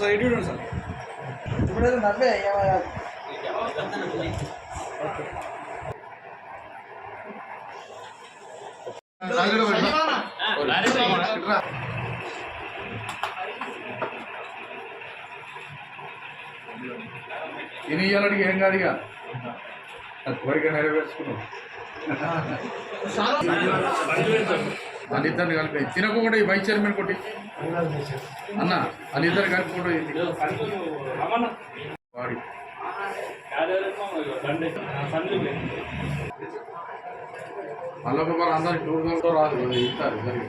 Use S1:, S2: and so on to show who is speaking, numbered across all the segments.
S1: Side
S2: sir ഇവിടെ നല്ല
S3: okay
S1: ఇని ఇయ్యాలడికి ఏం కాదు ఇక కోరిక నెరవేర్చుకున్నావు వాళ్ళిద్దరిని కలిపి. తినకుండా ఈ వైస్ చైర్మన్ కొట్టి. అన్న వాళ్ళిద్దరు కలుపుకుంటూ వాడి. మళ్ళీ ఒకరు అందరికి టూర్ రాదు ఇస్తారు ఇద్దరికి.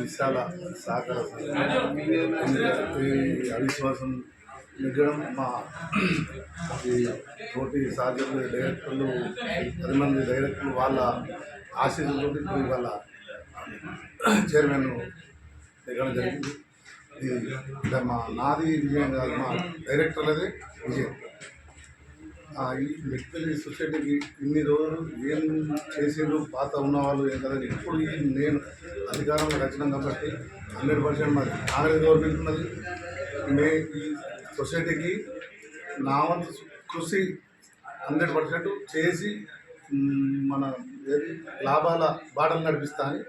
S3: విశాల సహకార అవిశ్వాసం నెగ్గడం మా ఈ తోటి సహచరులు డైరెక్టర్లు పది మంది డైరెక్టర్లు వాళ్ళ ఆశీస్సులతో ఇప్పుడు వాళ్ళ చైర్మన్ నెగ్గడం జరిగింది. ఇది మా నాది విజయం కాదు మా డైరెక్టర్లదే విజయం. వ్యక్తులు ఈ సొసైటీకి ఇన్ని రోజులు ఏం చేసిండ్రు పాత ఉన్నవాళ్ళు ఏం కదా ఇప్పుడు నేను అధికారంలో వచ్చినాం కాబట్టి హండ్రెడ్ పర్సెంట్ మాది కాంగ్రెస్ గవర్నమెంట్ ఉన్నది. మే ఈ సొసైటీకి నా వంతు కృషి హండ్రెడ్ పర్సెంట్ చేసి మన లాభాల బాటలు నడిపిస్తా అని.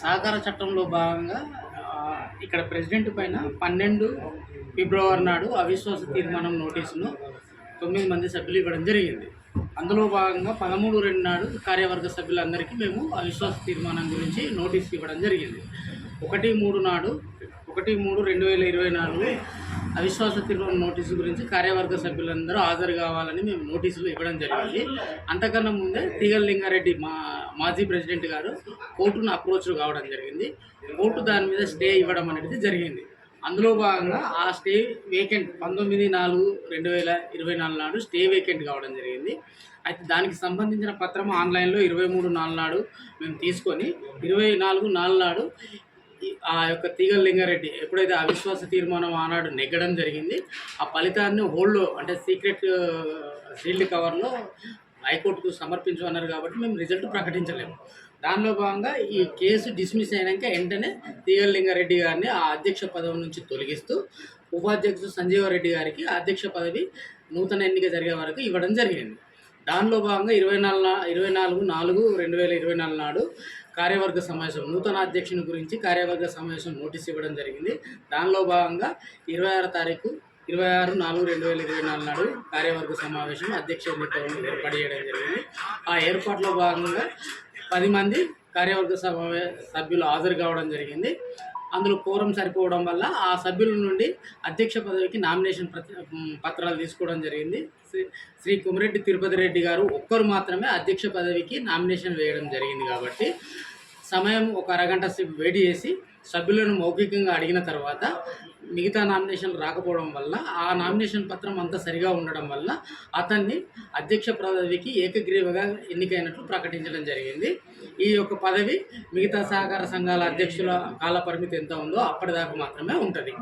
S4: సహకార చట్టంలో భాగంగా ఇక్కడ ప్రెసిడెంట్ పైన పన్నెండు ఫిబ్రవరి నాడు అవిశ్వాస తీర్మానం నోటీసును తొమ్మిది మంది సభ్యులు ఇవ్వడం జరిగింది. అందులో భాగంగా పదమూడు రెండు నాడు కార్యవర్గ సభ్యులందరికీ మేము అవిశ్వాస తీర్మానం గురించి నోటీస్ ఇవ్వడం జరిగింది. ఒకటి మూడు నాడు ఒకటి మూడు రెండు వేల ఇరవై నాలుగు అవిశ్వాస తీర్మానం నోటీసు గురించి కార్యవర్గ సభ్యులందరూ హాజరు కావాలని మేము నోటీసులు ఇవ్వడం జరిగింది. అంతకన్నా ముందే తీగల లింగారెడ్డి మా మాజీ ప్రెసిడెంట్ గారు కోర్టును అప్రోచ్ కావడం జరిగింది. కోర్టు దాని మీద స్టే ఇవ్వడం అనేది జరిగింది. అందులో భాగంగా ఆ స్టే వేకెంట్ పంతొమ్మిది నాలుగు రెండు వేల ఇరవై నాలుగు నాడు స్టే వేకెంట్ కావడం జరిగింది. అయితే దానికి సంబంధించిన పత్రం ఆన్లైన్లో ఇరవై మూడు నాలుగు నాడు మేము తీసుకొని ఇరవై నాలుగు నాలుగు నాడు ఆ యొక్క తీగల లింగారెడ్డి ఎప్పుడైతే అవిశ్వాస తీర్మానం ఆనాడు నెగ్గడం జరిగింది ఆ ఫలితాన్ని హోల్డ్లో అంటే సీక్రెట్ సీల్డ్ కవర్లో హైకోర్టుకు సమర్పించమన్నారు కాబట్టి మేము రిజల్ట్ ప్రకటించలేము. దానిలో భాగంగా ఈ కేసు డిస్మిస్ అయినాక వెంటనే తీగల లింగారెడ్డి గారిని ఆ అధ్యక్ష పదవి నుంచి తొలగిస్తూ ఉపాధ్యక్షుడు సంజీవారెడ్డి గారికి అధ్యక్ష పదవి నూతన ఎన్నిక జరిగే వరకు ఇవ్వడం జరిగింది. దానిలో భాగంగా ఇరవై నాలుగు ఇరవై నాలుగు నాలుగు రెండు వేల ఇరవై నాలుగు నాడు కార్యవర్గ సమావేశం నూతన అధ్యక్షుని గురించి కార్యవర్గ సమావేశం నోటీస్ ఇవ్వడం జరిగింది. దానిలో భాగంగా ఇరవై ఆరు తారీఖు ఇరవై ఆరు నాలుగు రెండు వేల ఇరవై నాలుగు నాడు కార్యవర్గ సమావేశం అధ్యక్ష ఎన్నికలను ఏర్పాటు చేయడం జరిగింది. ఆ ఏర్పాట్లో భాగంగా పది మంది కార్యవర్గ సమావే సభ్యులు హాజరు కావడం జరిగింది. అందులో కోరం సరిపోవడం వల్ల ఆ సభ్యుల నుండి అధ్యక్ష పదవికి నామినేషన్ పత్రాలు తీసుకోవడం జరిగింది. శ్రీ శ్రీ కుమరెడ్డి తిరుపతి రెడ్డి గారు ఒక్కరు మాత్రమే అధ్యక్ష పదవికి నామినేషన్ వేయడం జరిగింది కాబట్టి సమయం ఒక అరగంట సేపు వెయిట్ చేసి సభ్యులను మౌఖికంగా అడిగిన తర్వాత మిగతా నామినేషన్లు రాకపోవడం వల్ల ఆ నామినేషన్ పత్రం అంతా సరిగా ఉండడం వల్ల అతన్ని అధ్యక్ష పదవికి ఏకగ్రీవగా ఎన్నికైనట్లు ప్రకటించడం జరిగింది. ఈ యొక్క పదవి మిగతా సహకార సంఘాల అధ్యక్షుల కాల పరిమితి ఎంత ఉందో అప్పటిదాకా మాత్రమే ఉంటుంది.